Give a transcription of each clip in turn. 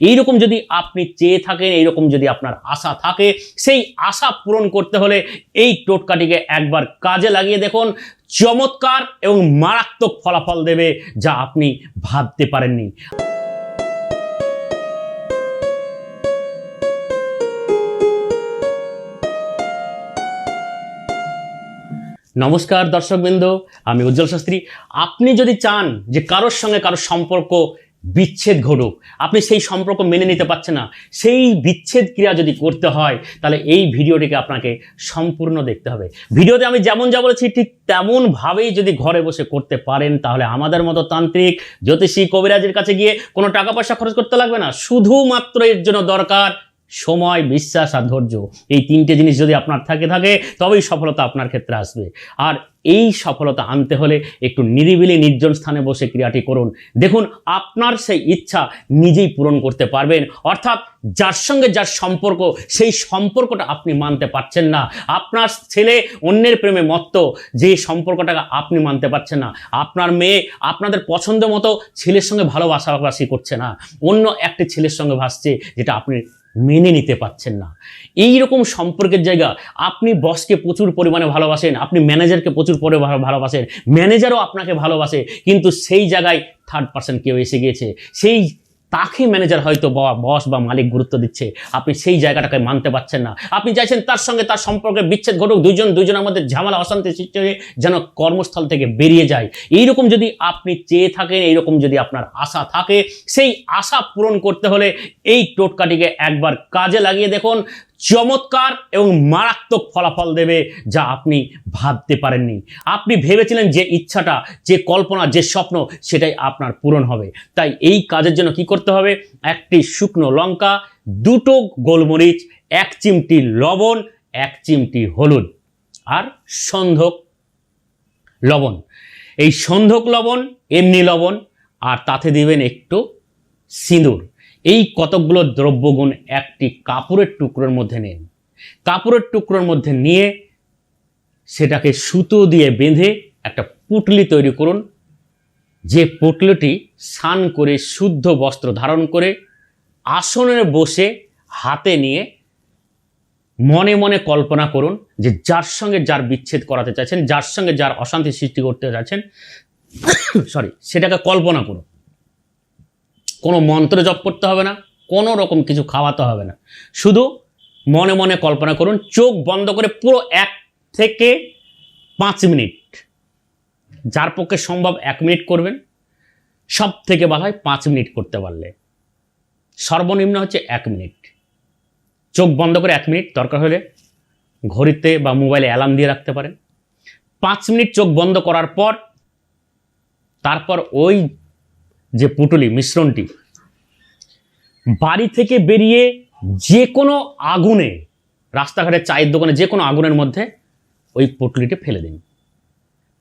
এইরকম যদি আপনি চেয়ে থাকেন, এইরকম যদি আপনার আশা থাকে, সেই আশা পূরণ করতে হলে এই টোটকাটিকে একবার কাজে লাগিয়ে দেখুন। চমৎকার এবং মারাত্মক ফলাফল দেবে যা আপনি ভাবতে পারেননি। নমস্কার দর্শকবৃন্দ, আমি উজ্জ্বল শাস্ত্রী। আপনি যদি চান যে কারোর সঙ্গে কারোর সম্পর্ক বিচ্ছেদ ঘটুক। আপনি সেই সম্পর্ক মেনে নিতে পারছেন না। সেই বিচ্ছেদ ক্রিয়া যদি করতে হয়, তাহলে এই ভিডিওটিকে আপনাকে সম্পূর্ণ দেখতে হবে। ভিডিওতে আমি যেমন যা বলেছি, ঠিক তেমনভাবেই যদি ঘরে বসে করতে পারেন, তাহলে আমাদের মতো তান্ত্রিক, জ্যোতিষী, কবিরাজের কাছে গিয়ে কোনো টাকা পয়সা খরচ করতে লাগবে না। শুধুমাত্র এর জন্য দরকার সময়, বিশ্বাস আর ধৈর্য। এই তিনটে জিনিস যদি আপনার থাকে থাকে, তবেই সফলতা আপনার ক্ষেত্রে আসবে। আর এই সফলতা আনতে হলে একটু নিরিবিলি নির্জন স্থানে বসে ক্রিয়াটি করুন। দেখুন, আপনার সেই ইচ্ছা নিজেই পূরণ করতে পারবেন। অর্থাৎ যার সঙ্গে যার সম্পর্ক, সেই সম্পর্কটা আপনি মানতে পারছেন না। আপনার ছেলে অন্যের প্রেমে মত্ত, যে সম্পর্কটাকে আপনি মানতে পারছেন না। আপনার মেয়ে আপনাদের পছন্দ মতো ছেলের সঙ্গে ভালোবাসাবাসি করছে না। অন্য একটি ছেলের সঙ্গে ভাসছে, যেটা আপনি মেনে নিতে পাচ্ছেন না। এই রকম সম্পর্কের জায়গা, আপনি বসকে প্রচুর পরিমাণে ভালোবাসেন, আপনি ম্যানেজারকে প্রচুর পরে ভালো- ভালোবাসেন ম্যানেজারও আপনাকে ভালোবাসে, কিন্তু সেই জায়গায় থার্ড পার্সন কেউ এসে গিয়েছে। সেই তাকে ম্যানেজার হয়তো বস বা মালিক গুরুত্ব দিচ্ছে। আপনি সেই জায়গাটাকে মানতে পারছেন না। আপনি চাইছেন তার সঙ্গে তার সম্পর্কে বিচ্ছেদ ঘটুক দুজন দুজনের মধ্যে ঝামেলা, অশান্তি সৃষ্টি হয়ে যেন কর্মস্থল থেকে বেরিয়ে যায়। এইরকম যদি আপনি চেয়ে থাকেন, এইরকম যদি আপনার আশা থাকে, সেই আশা পূরণ করতে হলে এই টোটকাটিকে একবার কাজে লাগিয়ে দেখুন। চমৎকার এবং মারাত্মক ফলাফল দেবে যা আপনি ভাবতে পারেননি। আপনি ভেবেছিলেন যে ইচ্ছাটা, যে কল্পনা, যে স্বপ্ন, সেটাই আপনার পূরণ হবে। তাই এই কাজের জন্য কি করতে হবে? একটি শুকনো লঙ্কা, দুটো গোলমরিচ, এক চিমটি লবণ, এক চিমটি হলুদ আর সন্ধক লবণ। এই সন্ধক লবণ, এমনি লবণ আর তাতে দিবেন একটু সিঁদুর। এই কতকগুলো দ্রব্যগুণ একটি কাপড়ের টুকরোর মধ্যে নেন। কাপড়ের টুকরোর মধ্যে নিয়ে সেটাকে সুতো দিয়ে বেঁধে একটা পুটলি তৈরি করুন। যে পুটলিটি স্নান করে শুদ্ধ বস্ত্র ধারণ করে আসনে বসে হাতে নিয়ে মনে মনে কল্পনা করুন যে যার সঙ্গে যার বিচ্ছেদ করাতে চাইছেন, যার সঙ্গে যার অশান্তি সৃষ্টি করতে চাইছেন সরি সেটাকে কল্পনা করুন। কোনো মন্ত্র জপ করতে হবে না, কোনো রকম কিছু খাওয়াতে হবে না। শুধু মনে মনে কল্পনা করুন, চোখ বন্ধ করে পুরো এক থেকে পাঁচ মিনিট, যার পক্ষে সম্ভব এক মিনিট করবেন। সব থেকে ভালো হয় পাঁচ মিনিট করতে পারলে। সর্বনিম্ন হচ্ছে এক মিনিট। চোখ বন্ধ করে এক মিনিট দরকার হলে ঘড়িতে বা মোবাইলে অ্যালার্ম দিয়ে রাখতে পারেন। পাঁচ মিনিট চোখ বন্ধ করার পর, তারপর ওই যে পুটুলি মিশ্রণটি, বাড়ি থেকে বেরিয়ে যে কোনো আগুনে, রাস্তাঘাটে চায়ের দোকানে যে কোনো আগুনের মধ্যে ওই পুটলিটি ফেলে দিন।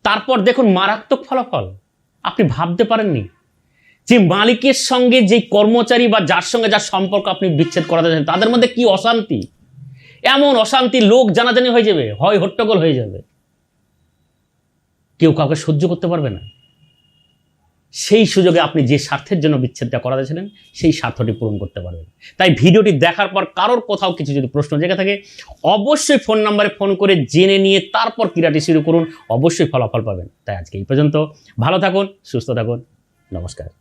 তারপর দেখুন মারাত্মক ফলাফল। আপনি ভাবতে পারেননি যে মালিকের সঙ্গে যে কর্মচারী বা যার সঙ্গে যার সম্পর্ক আপনি বিচ্ছেদ করাতে চান তাদের মধ্যে কি অশান্তি? এমন অশান্তি লোক জানাজানি হয়ে যাবে, হয় হট্টগোল হয়ে যাবে। কেউ কাউকে সহ্য করতে পারবে না। সেই সুযোগে আপনি যে স্বার্থের জন্য বিচ্ছেদটা করাতেছিলেন, সেই স্বার্থটি পূরণ করতে পারবেন। তাই ভিডিওটি দেখার পর কারোর কোথাও কিছু যদি প্রশ্ন জেগে থাকে, অবশ্যই ফোন নাম্বারে ফোন করে জেনে নিয়ে তারপর ক্রীড়াটি শুরু করুন, অবশ্যই ফলাফল পাবেন। তাই আজকে এই পর্যন্ত, ভালো থাকুন, সুস্থ থাকুন, নমস্কার।